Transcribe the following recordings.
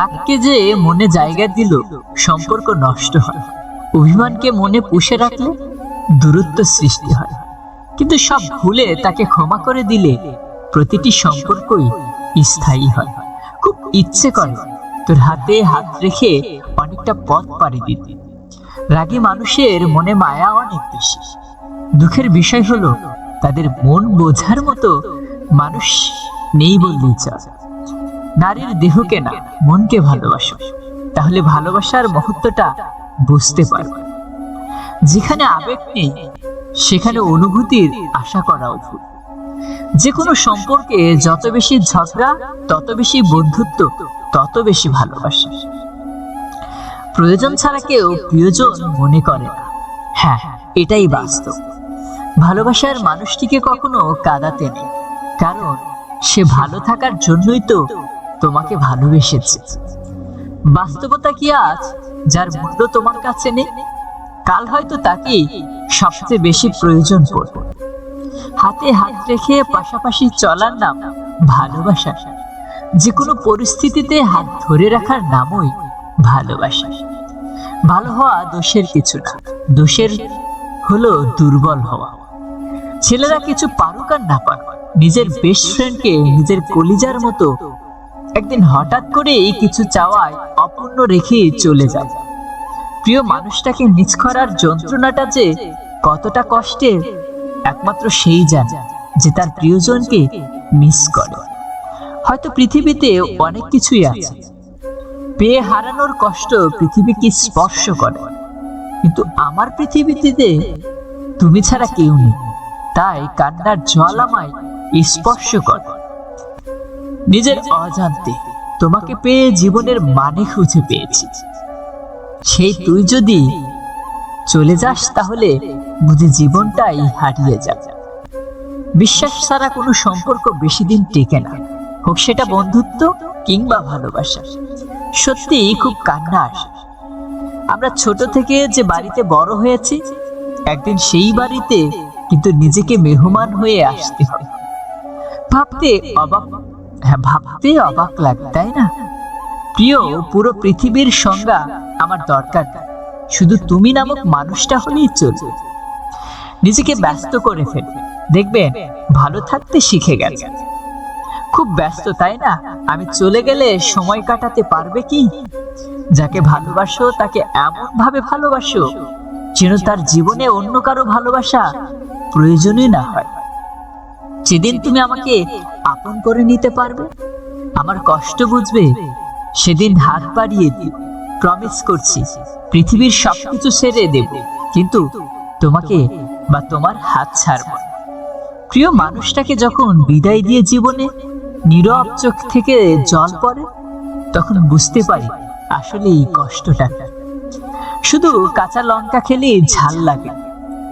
রাগকে যে মনে জায়গা দিল, সম্পর্ক নষ্ট হয়। অভিমানকে মনে পুষে রাখলে দূরত্ব সৃষ্টি হয়। কিন্তু সব ভুলে তাকে ক্ষমা করে দিলে প্রতিটি সম্পর্কই স্থায়ী হয়। খুব ইচ্ছে করে তোর হাতে হাত রেখে অনেকটা পথ পাড়ি দিতে। রাগী মানুষের মনে মায়া অনেক বেশি। দুঃখের বিষয় হলো, তাদের মন বোঝার মতো মানুষ নেই বললেই চলে। নারীর দেহকে না, মনকে ভালোবাসো। তাহলে ভালোবাসার মহত্বটা বুঝতে পারবে। যেখানে আবেগ নেই, সেখানে অনুভূতির আশা করাও ভুল যে কোনো সম্পর্কে যত বেশি ঝগড়া, তত বেশি বন্ধুত্ব, তত বেশি ভালোবাসা। প্রয়োজন ছাড়া কেউ প্রিয়জন মনে করে না। হ্যাঁ এটাই বাস্তব। ভালোবাসার মানুষটিকে কখনো কাঁদাতে নেই। কারণ সে ভালো থাকার জন্যই তো তোমাকে ভালোবেসেছে। বাস্তবতা কি আজ? যার মূল্য তোমার কাছে নেই, কাল হয়তো তাকেই সবচেয়ে বেশি প্রয়োজন পড়বে। হাতে হাত রেখে পাশাপাশি চলার নাম ভালোবাসা। যে কোনো পরিস্থিতিতে হাত ধরে রাখার নামই ভালোবাসা। ভালো হওয়া দোষের কিছু না। দোষের হলো দুর্বল হওয়া। ছেলেরা কিছু পারুক আর না পারুক, নিজের বেস্ট ফ্রেন্ডকে নিজের কলিজার মতো একদিন হঠাৎ করে এই কিছু চাওয়ায় অপূর্ণ রেখে চলে যায়। প্রিয় মানুষটাকে নিচ করার যন্ত্রণাটা যে কতটা কষ্টের, একমাত্র সেই জানে যে তার প্রিয়জনকে মিস করে। হয়তো পৃথিবীতে অনেক কিছুই আছে। পেয়ে হারানোর কষ্ট পৃথিবীকে স্পর্শ করে। কিন্তু আমার পৃথিবীতে তুমি ছাড়া কেউ নেই। তাই কান্নার জল আমায় স্পর্শ করে। নিজের অজান্তে তোমাকে পেয়ে জীবনের মানে খুঁজে পেয়েছি। সেই তুই যদি চলে যাস তাহলে বুঝি জীবনটাই হারিয়ে যাবে। বিশ্বাস ছাড়া কোনো সম্পর্ক বেশি দিন টেকে না। হোক সেটা বন্ধুত্ব কিংবা ভালোবাসা। সত্যি খুব কান্না আসে। আমরা ছোট থেকে যে বাড়িতে বড় হয়েছি, একদিন সেই বাড়িতে কিন্তু নিজেকে মেহমান হয়ে আসতে হবে। ভাবতে অবাক ভাবতে অবাক লাগে, তাই না? প্রিয়, পুরো পৃথিবীর সংজ্ঞা আমার দরকার। শুধু তুমি নামক মানুষটা হলেই চলবে। নিজেকে ব্যস্ত করে ফেলবে দেখবেন ভালো থাকতে শিখে গেছে। খুব ব্যস্ত, তাই না? আমি চলে গেলে সময় কাটাতে পারবে কি? যাকে ভালোবাসো, তাকে এমন ভাবে ভালোবাসো, যেন তার জীবনে অন্য কারও ভালোবাসা প্রয়োজনই না হয়। যেদিন তুমি আমাকে আপন করে নিতে পারবে, আমার কষ্ট বুঝবে, সেদিন হাত বাড়িয়ে প্রমিস করছি, পৃথিবীর সবকিছু ছেড়ে দেব, কিন্তু তোমাকে বা তোমার হাত ছাড়ব প্রিয় মানুষটাকে যখন বিদায় দিয়ে জীবনে নীরব চোখ থেকে জল পড়ে, তখন বুঝতে পারি আসলে এই কষ্টটা। শুধু কাঁচা লঙ্কা খেলে ঝাল লাগে,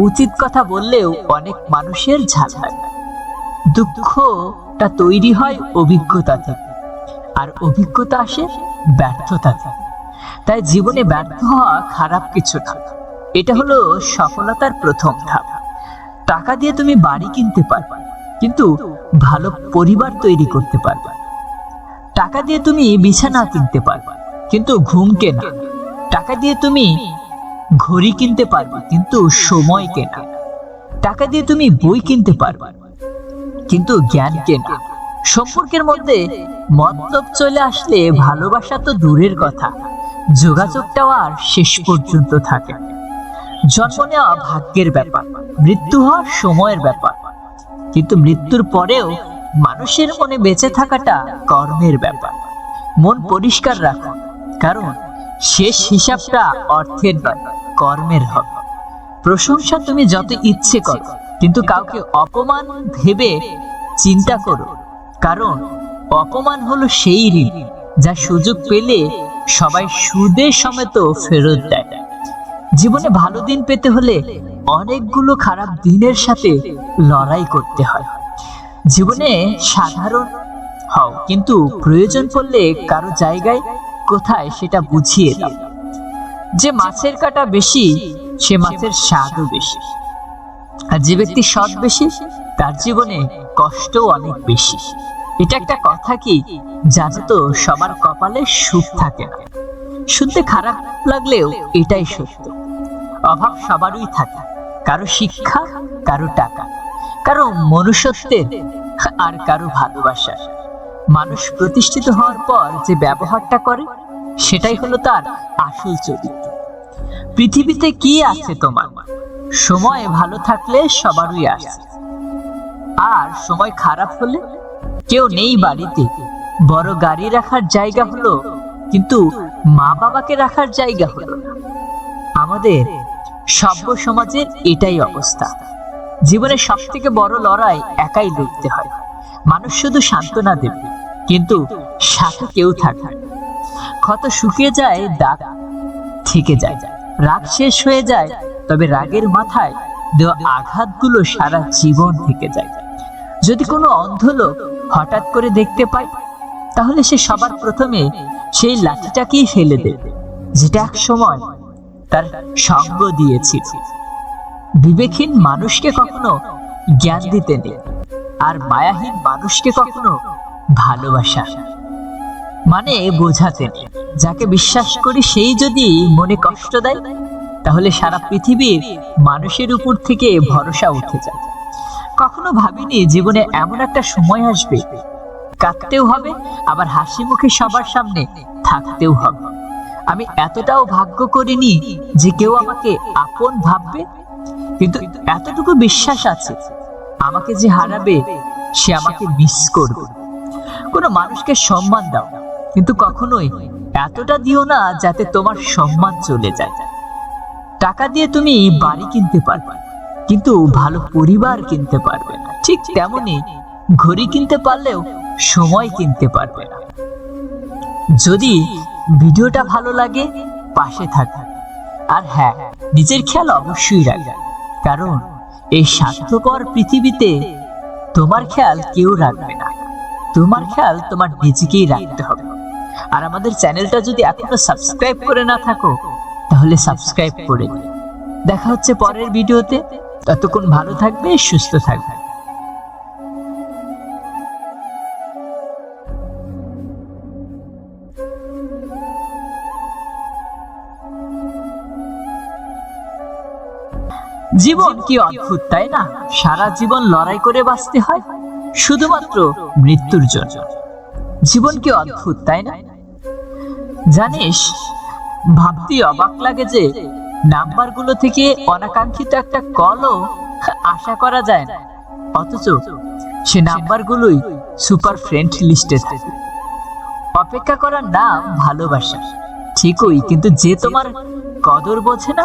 উচিত কথা বললেও অনেক মানুষের ঝাল লাগে দুঃখটা তৈরি হয় অভিজ্ঞতা থেকে। আর অভিজ্ঞতা আসে ব্যর্থতা থেকে। তাই জীবনে ব্যর্থ হওয়া খারাপ কিছু না। এটা হলো সফলতার প্রথম ধাপ। টাকা দিয়ে তুমি বাড়ি কিনতে পারবে, কিন্তু ভালো পরিবার তৈরি করতে পারবে। টাকা দিয়ে তুমি বিছানা কিনতে পারবে, কিন্তু ঘুম কেনা। টাকা দিয়ে তুমি ঘড়ি কিনতে পারবে, কিন্তু সময় কেনা। টাকা দিয়ে তুমি বই কিনতে পারবে কিন্তু জ্ঞান কেনা সম্পর্কের মধ্যে মতলব চলে আসলে ভালোবাসা তো দূরের কথা। যোগাযোগটাও আর শেষ পর্যন্ত থাকে। জন্ম নেওয়া ভাগ্যের ব্যাপার, মৃত্যু হওয়া সময়ের ব্যাপার। কিন্তু মৃত্যুর পরেও মানুষের মনে বেঁচে থাকাটা কর্মের ব্যাপার। মন পরিষ্কার রাখো কারণ শেষ হিসাবটা অর্থের নয়, কর্মের হবে। প্রশংসা তুমি যত ইচ্ছে করো কিন্তু কাউকে অপমান ভেবে চিন্তা করো। কারণ অপমান হলো সেই ঋণ যা সুযোগ পেলে সবাই সুদে সমেত ফেরত দেয়। জীবনে ভালো দিন পেতে হলে অনেকগুলো খারাপ দিনের সাথে লড়াই করতে হয়। জীবনে সাধারণ হও, কিন্তু প্রয়োজন পড়লে কারও জায়গায় কোথায় সেটা বুঝিয়ে দাও। যে মাছের কাটা বেশি, সে মাছের স্বাদও বেশি। আর যে ব্যক্তি সৎ বেশি, তার জীবনে কষ্ট অনেক বেশি। এটা একটা কথা কি জানো তো সবার কপালে সুখ থাকে না। শুনতে খারাপ লাগলেও এটাই সত্য। অভাব সবারই থাকে, কারও শিক্ষা, কারও টাকা, কারও মনুষ্যত্বের আর কারও ভালোবাসা। মানুষ প্রতিষ্ঠিত হওয়ার পর যে ব্যবহারটা করে, সেটাই হলো তার আসল চরিত্র। পৃথিবীতে কি আছে তোমার? সময় ভালো থাকলে সবারই আসে। আর সময় খারাপ হলে কেউ নেই বাড়িতে। বড় গাড়ি রাখার জায়গা হলো, কিন্তু মা বাবাকে রাখার জায়গা হলো আমাদের সভ্য সমাজের এটাই অবস্থা। জীবনের সব থেকে বড় লড়াই একাই লড়তে হয়। মানুষ শুধু সান্ত্বনা দেবে, কিন্তু সাথে কেউ থাকে। ক্ষত শুকিয়ে যায়, দাগ থেকে যায়। রাগ শেষ হয়ে যায় তবে রাগের মাথায় দেওয়া আঘাতগুলো সারা জীবন থেকে যায়। যদি কোনো অন্ধ লোক হঠাৎ করে দেখতে পায়, তাহলে সে সবার প্রথমে সেই লাঠিটাকেই ফেলে দেবে, যেটা এক সময় তার সঙ্গ দিয়েছিল। বিবেকহীন মানুষকে কখনো জ্ঞান দিতে নেই, আর মায়াহীন মানুষকে কখনো ভালোবাসা। মানে বোঝাতে যাকে বিশ্বাস করি সেই যদি মনে কষ্ট দেয় তাহলে সারা পৃথিবীর মানুষের উপর থেকে ভরসা উঠে যায়। কখনো ভাবিনি জীবনে এমন একটা সময় আসবে। কাঁদতেও হবে, আবার হাসি মুখে সবার সামনে থাকতেও হবে। আমি এতটাও ভাগ্য করিনি যে কেউ আমাকে আপন ভাববে। কিন্তু এতটুকু বিশ্বাস আছে, আমাকে যে হারাবে, সে আমাকে মিস করবে। কোনো মানুষকে সম্মান দাও, কিন্তু কখনোই এতটা দিও না যাতে তোমার সম্মান চলে যায়। টাকা দিয়ে তুমি বাড়ি কিনতে পারবে, কিন্তু ভালো পরিবার কিনতে পারবে না। ঠিক তেমনি ঘড়ি কিনতে পারলেও সময় কিনতে পারবে না। যদি ভিডিওটা ভালো লাগে, পাশে থাকা আর হ্যাঁ নিজের খেয়াল অবশ্যই রাখবে, কারণ এই স্বার্থপর পৃথিবীতে তোমার খেয়াল কেউ রাখবে না। তোমার খেয়াল তোমার নিজেকেই রাখতে হবে। আর আমাদের চ্যানেলটা যদি এখনও সাবস্ক্রাইব করে না থাকো তাহলে সাবস্ক্রাইব করে দেখা হচ্ছে পরের ভিডিওতে। ততক্ষণ ভালো থাকবে, সুস্থ থাকবে। জীবন কি অদ্ভুত, তাই না? সারা জীবন লড়াই করে বাঁচতে হয়, শুধুমাত্র মৃত্যুর জন্য। জীবন কি অদ্ভুত, তাই না? জানিস ভাবতে অবাক লাগে যে নাম্বারগুলো থেকে অনাকাঙ্ক্ষিত একটা কলও আশা করা যায় না। অথচ সে নাম্বারগুলোই সুপার ফ্রেন্ড লিস্টে অপেক্ষা করার নাম ভালোবাসা ঠিকই, কিন্তু যে তোমার কদর বোঝে না,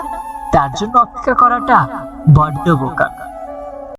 তার জন্য অপেক্ষা করাটা বড্ড বোকা।